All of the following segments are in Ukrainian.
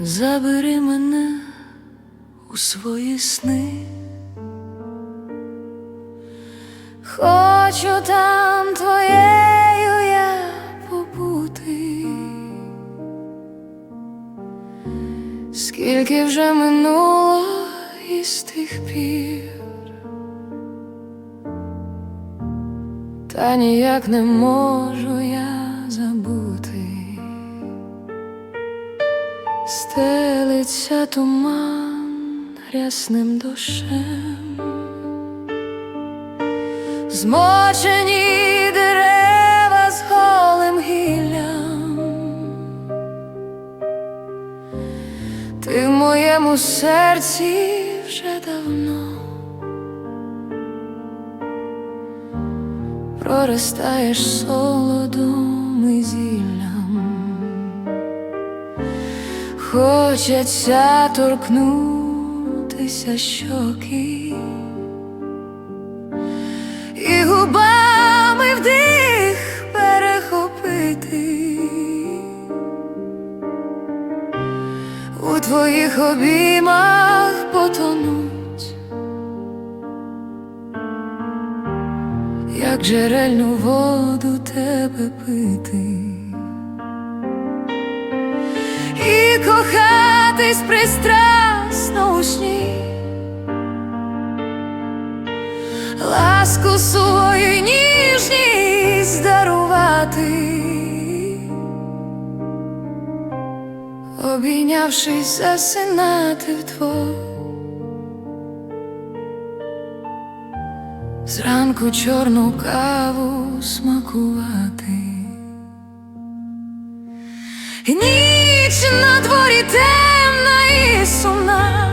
Забери мене у свої сни. Хочу там твоєю я побути. Скільки вже минуло із тих пір, та ніяк не можу я забути. Стелиться туман рясним дощем, змочені дерева з голим гіллям. Ти в моєму серці вже давно проростаєш солодом і зіллям. Хочеться торкнутися щоки. І губами вдих перехопити. У твоїх обіймах потонуть, як джерельну воду тебе пити. І кохатись пристрасно у сні, ласку свою ніжність дарувати, обійнявшись, засинати вдвох. Зранку чорну каву смакувати. І Ніч на дворі темна і сумна,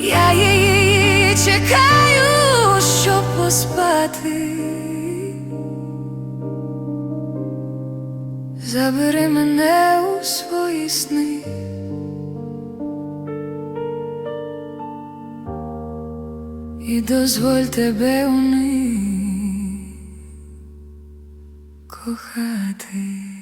я її чекаю, щоб поспати. Забери мене у свої сни. І дозволь тебе у них кохати.